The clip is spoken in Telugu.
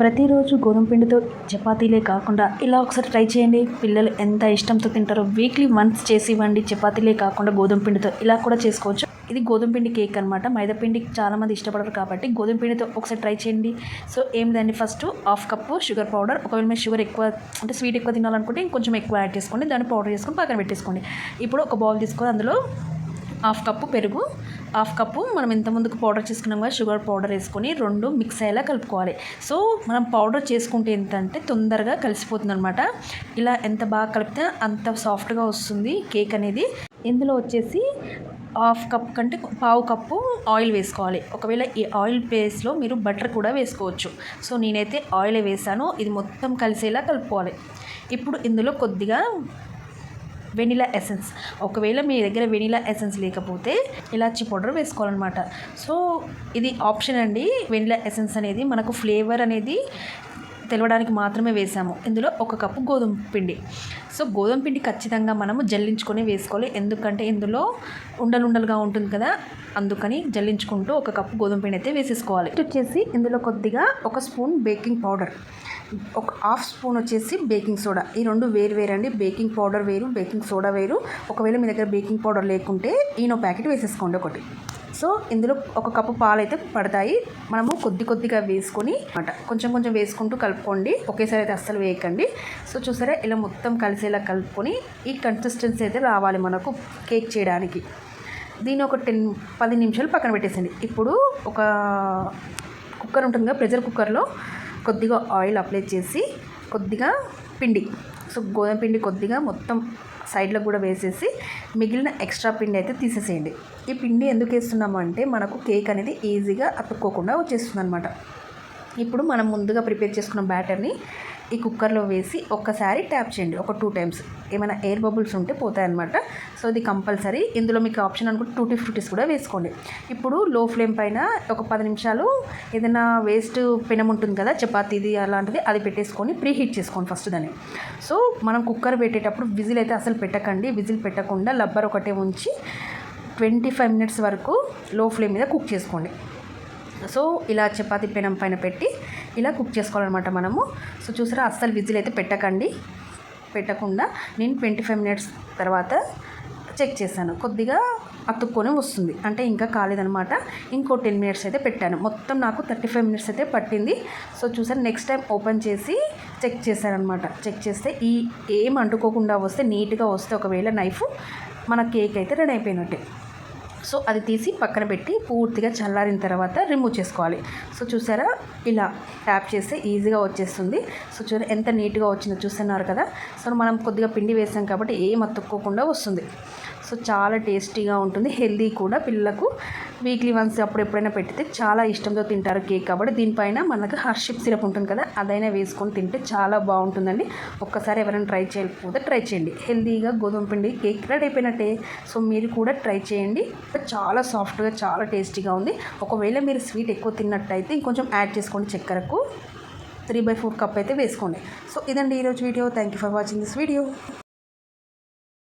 ప్రతిరోజు గోధుమ పిండితో చపాతీలే కాకుండా ఇలా ఒకసారి ట్రై చేయండి. పిల్లలు ఎంత ఇష్టంతో తింటారో వీక్లీ వన్స్ చేసి ఇవ్వండి చపాతీలే కాకుండా గోధుమ పిండితో ఇలా కూడా చేసుకోవచ్చు. ఇది గోధుమ పిండి కేక్ అనమాట మైదా పిండి చాలామంది ఇష్టపడరు కాబట్టి గోధుమ పిండితో ఒకసారి ట్రై చేయండి. సో ఏం దాన్ని first half cup sugar powder. ఒకవేళ మీరు షుగర్ ఎక్కువ అంటే స్వీట్ ఎక్కువ తినాలనుకుంటే ఇంకొంచెం ఎక్కువ యాడ్ చేసుకోండి. దాన్ని పౌడర్ చేసుకొని పక్కన పెట్టేసుకోండి ఇప్పుడు ఒక బౌల్ తీసుకొని అందులో హాఫ్ కప్పు పెరుగు హాఫ్ కప్పు. మనం ఇంత ముందుకు పౌడర్ చేసుకున్నాం కదా షుగర్ పౌడర్ వేసుకొని రెండు మిక్స్ అయ్యేలా కలుపుకోవాలి. సో మనం పౌడర్ చేసుకుంటే ఏంటంటే తొందరగా కలిసిపోతుంది అనమాట ఇలా ఎంత బాగా కలిపితే అంత సాఫ్ట్గా వస్తుంది కేక్ అనేది. ఇందులో వచ్చేసి హాఫ్ కప్ కంటే పావు కప్పు ఆయిల్ వేసుకోవాలి. ఒకవేళ ఈ ఆయిల్ ప్లేస్లో మీరు బటర్ కూడా వేసుకోవచ్చు. సో నేనైతే ఆయిల్ వేసాను. ఇది మొత్తం కలిసేలా కలుపుకోవాలి. ఇప్పుడు ఇందులో కొద్దిగా వెనిలా ఎసెన్స్. ఒకవేళ మీ దగ్గర వెనిలా ఎసెన్స్ లేకపోతే ఇలాచి పౌడర్ వేసుకోవాలన్నమాట. సో ఇది ఆప్షన్ అండి. వెనిలా ఎసెన్స్ అనేది మనకు ఫ్లేవర్ అనేది తెలవడానికి మాత్రమే వేసాము. ఇందులో ఒక కప్పు గోధుమ పిండి. సో గోధుమ పిండి ఖచ్చితంగా మనము జల్లించుకొని వేసుకోవాలి. ఎందుకంటే ఇందులో ఉండలుండలుగా ఉంటుంది కదా. అందుకని జల్లించుకుంటూ ఒక కప్పు గోధుమ పిండి అయితే వేసేసుకోవాలి. వచ్చేసి ఇందులో కొద్దిగా ఒక స్పూన్ బేకింగ్ పౌడర్. ఒక హాఫ్ స్పూన్ వచ్చేసి బేకింగ్ సోడా. ఈ రెండు వేరు వేరు అండి బేకింగ్ పౌడర్ వేరు బేకింగ్ సోడా వేరు. ఒకవేళ మీ దగ్గర బేకింగ్ పౌడర్ లేకుంటే ఈనో ప్యాకెట్ వేసేసుకోండి ఒకటి. సో ఇందులో ఒక కప్పు పాలు అయితే పడతాయి. మనము కొద్ది కొద్దిగా వేసుకొని అనమాట కొంచెం కొంచెం వేసుకుంటూ కలుపుకోండి. ఒకేసారి అయితే అస్సలు వేయకండి. సో చూసారా? ఇలా మొత్తం కలిసేలా కలుపుకొని ఈ కన్సిస్టెన్సీ అయితే రావాలి మనకు కేక్ చేయడానికి. దీన్ని ఒక టెన్ పది నిమిషాలు పక్కన పెట్టేసండి ఇప్పుడు ఒక కుక్కర్ ఉంటుంది కదా ప్రెషర్ కుక్కర్లో కొద్దిగా ఆయిల్ అప్లై చేసి కొద్దిగా పిండి. సో గోధుమ పిండి కొద్దిగా మొత్తం సైడ్లో కూడా వేసేసి మిగిలిన ఎక్స్ట్రా పిండి అయితే తీసేసేయండి. ఈ పిండి ఎందుకు వేస్తున్నాము అంటే మనకు కేక్ అనేది ఈజీగా అతుక్కోకుండా వచ్చేస్తుంది అనమాట ఇప్పుడు మనం ముందుగా ప్రిపేర్ చేసుకున్న బ్యాటర్ని ఈ కుక్కర్లో వేసి ఒక్కసారి ట్యాప్ చేయండి. ఒక టూ టైమ్స్. ఏమైనా ఎయిర్ బబుల్స్ ఉంటే పోతాయన్నమాట. సో ఇది కంపల్సరీ. ఇందులో మీకు ఆప్షన్ అనుకుంటే టూటీ ఫ్రూటీస్ కూడా వేసుకోండి. ఇప్పుడు లో ఫ్లేమ్ పైన ఒక పది నిమిషాలు ఏదైనా వేస్ట్ పెనం ఉంటుంది కదా చపాతీది అలాంటిది అది పెట్టేసుకొని ప్రీ హీట్ చేసుకోండి ఫస్ట్ దాన్ని. సో మనం కుక్కర్ పెట్టేటప్పుడు విజిల్ అయితే అసలు పెట్టకండి. విజిల్ పెట్టకుండా లబ్బర్ ఒకటే ఉంచి ట్వంటీ ఫైవ్ మినిట్స్ వరకు లో ఫ్లేమ్ మీద కుక్ చేసుకోండి. సో ఇలా చపాతి పెనం పైన పెట్టి ఇలా కుక్ చేసుకోవాలన్నమాట మనము. సో చూసారా అస్సలు విజిల్ అయితే పెట్టకండి. పెట్టకుండా నేను ట్వంటీ ఫైవ్ మినిట్స్ తర్వాత చెక్ చేశాను. కొద్దిగా అతుక్కొని వస్తుంది. అంటే ఇంకా కాలేదనమాట ఇంకో టెన్ మినిట్స్ అయితే పెట్టాను. మొత్తం నాకు థర్టీ ఫైవ్ మినిట్స్ అయితే పట్టింది. సో చూసాను నెక్స్ట్ టైం ఓపెన్ చేసి చెక్ చేశారనమాట చెక్ చేస్తే ఈ ఏం అంటుకోకుండా వస్తే నీట్గా వస్తే ఒకవేళ నైఫ్ మన కేక్ అయితే రెడీ అయిపోయినట్టే. సో అది తీసి పక్కన పెట్టి పూర్తిగా చల్లారిన తర్వాత రిమూవ్ చేసుకోవాలి. సో చూసారా? ఇలా ట్యాప్ చేస్తే ఈజీగా వచ్చేస్తుంది. సో చూసారా ఎంత నీట్గా వచ్చిందో చూస్తున్నారు కదా? సో మనం కొద్దిగా పిండి వేసాం కాబట్టి ఏం అతుక్కోకుండా వస్తుంది. సో చాలా టేస్టీగా ఉంటుంది. హెల్దీ కూడా పిల్లలకు వీక్లీ వన్స్ అప్పుడు ఎప్పుడైనా పెట్టితే చాలా ఇష్టంతో తింటారు కేక్ కాబట్టి దీనిపైన మనకు హర్షిప్ సిరప్ ఉంటుంది కదా అదైనా వేసుకొని తింటే చాలా బాగుంటుందండి. ఒక్కసారి ఎవరైనా ట్రై చేయకపోతే ట్రై చేయండి. హెల్దీగా గోధుమ పిండి కేక్ రెడీ అయిపోయినట్టే. సో మీరు కూడా ట్రై చేయండి. చాలా సాఫ్ట్గా చాలా టేస్టీగా ఉంది. ఒకవేళ మీరు స్వీట్ ఎక్కువ తిన్నట్టయితే ఇంకొంచెం యాడ్ చేసుకోండి చక్కెరకు. త్రీ బై ఫోర్ కప్ అయితే వేసుకోండి. సో ఇదండి ఈరోజు video. Thank you for watching this video